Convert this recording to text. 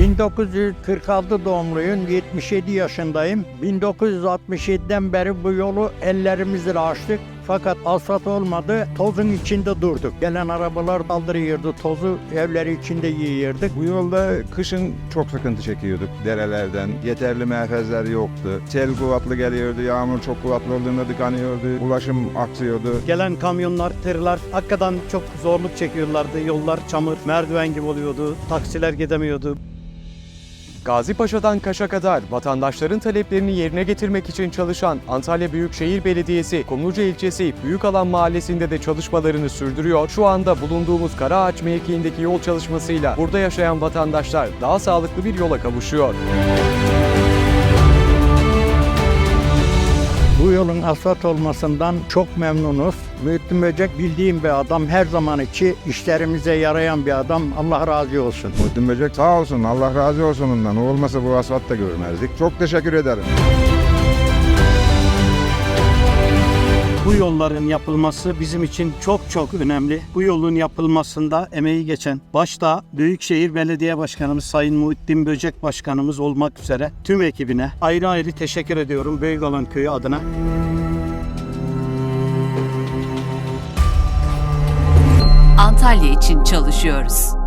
1946 doğumluyum, 77 yaşındayım. 1967'den beri bu yolu ellerimizle açtık. Fakat asfalt olmadı, tozun içinde durduk. Gelen arabalar kaldırıyordu, tozu evleri içinde yiyirdik. Bu yolda kışın çok sıkıntı çekiyorduk derelerden. Yeterli merkezler yoktu. Sel kuvvetli geliyordu, yağmur çok kuvvetli olduğunda tıkanıyordu. Ulaşım aksıyordu. Gelen kamyonlar, tırlar hakikaten çok zorluk çekiyorlardı. Yollar çamur, merdiven gibi oluyordu. Taksiler gidemiyordu. Gazi Paşa'dan Kaş'a kadar vatandaşların taleplerini yerine getirmek için çalışan Antalya Büyükşehir Belediyesi Kumluca ilçesi Büyükalan Mahallesi'nde de çalışmalarını sürdürüyor. Şu anda bulunduğumuz Karaağaç mevkiindeki yol çalışmasıyla burada yaşayan vatandaşlar daha sağlıklı bir yola kavuşuyor. Yolun asfalt olmasından çok memnunuz. Mühittin Böcek bildiğim bir adam, her zaman içi işlerimize yarayan bir adam. Allah razı olsun. Muhittin Böcek sağ olsun, Allah razı olsun ondan. O olmasa bu asfalt da görmezdik. Çok teşekkür ederim. Bu yolların yapılması bizim için çok çok önemli. Bu yolun yapılmasında emeği geçen başta Büyükşehir Belediye Başkanımız Sayın Muhittin Böcek Başkanımız olmak üzere tüm ekibine ayrı ayrı teşekkür ediyorum Büyükalan Köyü adına. Antalya için çalışıyoruz.